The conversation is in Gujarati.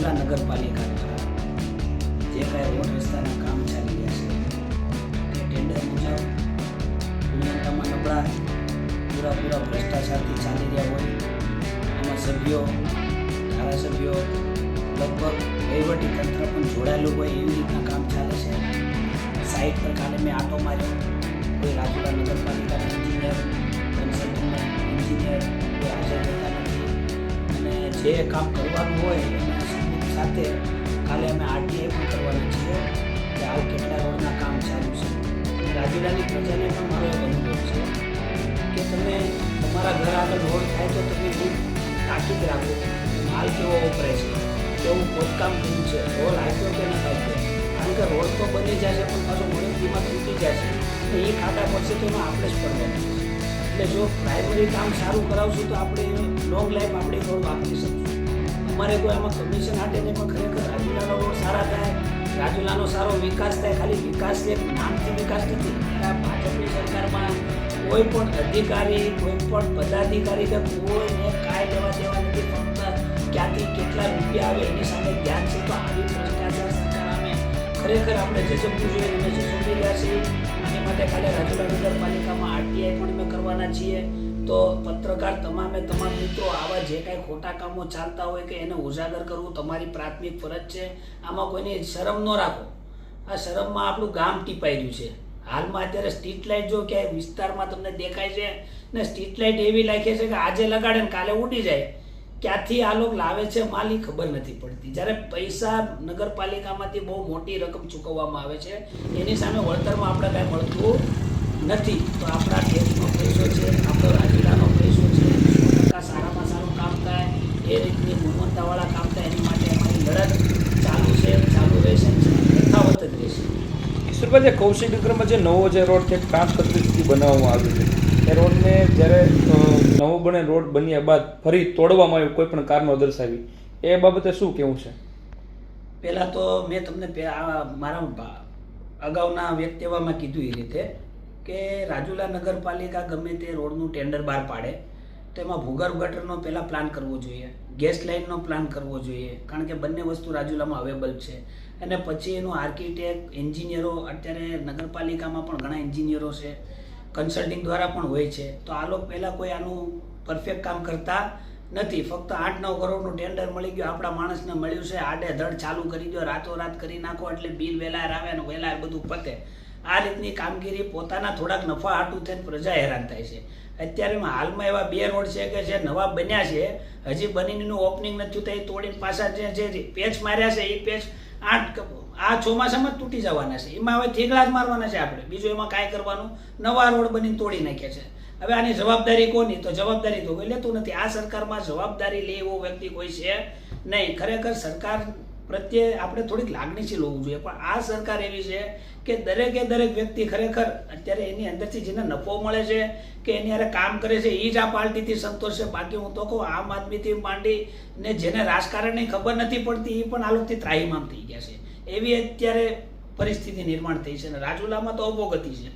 જુલા નગરપાલિકા દ્વારા જે કાંઈ રોડ રસ્તાના કામ ચાલી રહ્યા છે, તે ટેન્ડર મુજબ ગુણવત્તામાં નબળા પૂરા પૂરા ભ્રષ્ટાચારથી ચાલી રહ્યા હોય આમાં સભ્યો, ધારાસભ્યો, લગભગ તંત્ર પણ જોડાયેલું હોય એવી રીતના કામ ચાલે છે. સાઈટ પર કાલે મેં આટો માર્યો. કોઈ રાજુલા નગરપાલિકા એન્જિનિયર કન્સલ્ટન્ટ એન્જિનિયર હાજર રહેતા નથી. અને જે કામ કરવાનું હોય સાથે કાલે અમે આરટીએ પણ કરવાના છીએ કે હાલ કેટલા રોડના કામ ચાલુ છે. રાજુલાની પ્રજાને પણ મારો એક અનુભવ છે કે તમે તમારા ઘર આગળ રોડ થાય તો તમે એક તાકીદ રાખો માલ કેવો વપરાય છે. કેવું ખોદકામ કર્યું છે. રોડ આપ્યો કે ન આપ્યો. કારણ કે રોડ તો બની જશે પણ પાછો મોડેલમાં તૂટી જશે. તો એ ખાતા પડશે તો એમાં આપણે જ પડવાનું એટલે જો પ્રાઇમરી કામ સારું કરાવશું તો આપણે લોંગ લાઈફ આપણે રોડ વાપરી શકશું અમારે કોઈ આમાં કમિશન હાટે ને પણ ખરેખર રાજુલાનો રોડ સારા થાય, રાજુલાનો સારો વિકાસ થાય, ખાલી વિકાસ એક નામથી વિકાસ નથી. આ ભાજપની સરકારમાં કોઈ પણ અધિકારી, કોઈ પણ પદાધિકારી કે કોઈને કાંઈ લેવા દેવા નથી ફક્ત ક્યાંથી કેટલા રૂપિયા આવે એની સામે ધ્યાન છે તો આવી ભ્રષ્ટાચાર સરકાર અમે ખરેખર આપણે જજબવું જોઈએ એને શું સમજી રહ્યા છીએ. માટે ખાલી રાજુલા નગરપાલિકામાં આરટીઆઈ પણ અમે કરવાના છીએ. તો પત્રકાર તમામે તમામ મિત્રો આવા જે કાંઈ ખોટા કામો ચાલતા હોય કે એને ઉજાગર કરવું તમારી પ્રાથમિક ફરજ છે. આમાં કોઈની શરમ ન રાખો. આ શરમમાં આપણું ગામ ટીપાઈ રહ્યું છે. હાલમાં અત્યારે સ્ટ્રીટ લાઇટ જો ક્યાંય વિસ્તારમાં તમને દેખાય છે ને સ્ટ્રીટ લાઇટ એવી લાગે છે કે આજે લગાડે ને કાલે ઉડી જાય. ક્યાંથી આ લોકો લાવે છે માલી ખબર નથી પડતી. જ્યારે પૈસા નગરપાલિકામાંથી બહુ મોટી રકમ ચૂકવવામાં આવે છે, એની સામે વળતરમાં આપણે કાંઈ મળતું નથી. તો આપણા દેશનો પૈસો છે, આપણો રાજુલાનો પૈસો છે સો ટકા સારામાં સારું કામ થાય એ રીતની ગુણવત્તાવાળા કામ થાય એની માટે અમારી લડત ચાલુ છે ચાલુ રહેશે યથાવત જ રહેશે. ઈશ્વરભાઈ જે કૌશિક નગરમાં જે નવો જે રોડ છે પાંચ પત્રીસથી બનાવવામાં આવ્યો છે. એ રોડને જ્યારે નવો બને રોડ બન્યા બાદ ફરી તોડવામાં આવ્યો કોઈ પણ કારણો દર્શાવી. એ બાબતે શું કેવું છે? પહેલાં તો મેં તમને મારા અગાઉના વ્યક્તિત્વમાં કીધું એ રીતે કે રાજુલા નગરપાલિકા ગમે તે રોડનું ટેન્ડર બહાર પાડે. તો એમાં ભૂગર્ભ ગટરનો પહેલાં પ્લાન કરવો જોઈએ ગેસ લાઇનનો પ્લાન કરવો જોઈએ, કારણ કે બંને વસ્તુ રાજુલામાં અવેલેબલ છે. અને પછી એનું આર્કિટેક્ટ એન્જિનિયરો અત્યારે નગરપાલિકામાં પણ ઘણા એન્જિનિયરો છે કન્સલ્ટિંગ દ્વારા પણ હોય છે. તો આ લોકો પહેલાં કોઈ આનું પરફેક્ટ કામ કરતા નથી. ફક્ત આઠ નવ કરોડનું ટેન્ડર મળી ગયું, આપણા માણસને મળ્યું છે આડે ધડ ચાલુ કરી દો, રાતોરાત કરી નાખો, એટલે બિલ વહેલા આવે અને વહેલા બધું પતે. આ રીતની કામગીરી પોતાના થોડાક નફા હાટું થઈને પ્રજા હેરાન થાય છે. અત્યારે હાલમાં એવા બે રોડ છે કે જે નવા બન્યા છે, હજી બનીનું ઓપનિંગ નથી થયું એ તોડીને પાછા જે પેચ માર્યા છે, એ પેચ આઠ આ ચોમાસામાં જ તૂટી જવાના છે. એમાં હવે થેગડા જ મારવાના છે આપણે. બીજું એમાં કાંઈ કરવાનું? નવા રોડ બનીને તોડી નાખ્યા છે. હવે આની જવાબદારી કોની? તો જવાબદારી તો કોઈ લેતું નથી. આ સરકારમાં જવાબદારી લે એવો વ્યક્તિ કોઈ છે નહીં. ખરેખર સરકાર પ્રત્યે આપણે થોડીક લાગણીશીલ હોવું જોઈએ. પણ આ સરકાર એવી છે કે દરેકે દરેક વ્યક્તિ ખરેખર અત્યારે એની અંદરથી જેને નફો મળે છે કે એની હારે કામ કરે છે એ જ આ પાર્ટીથી સંતોષ. છે બાકી હું તો કહું, આમ આદમીથી માંડી ને જેને રાજકારણની ખબર નથી પડતી એ પણ આ લોકોથી ત્રાહીમામ થઈ ગયા છે. એવી અત્યારે પરિસ્થિતિ નિર્માણ થઈ છે અને રાજુલામાં તો અપોગતિ છે.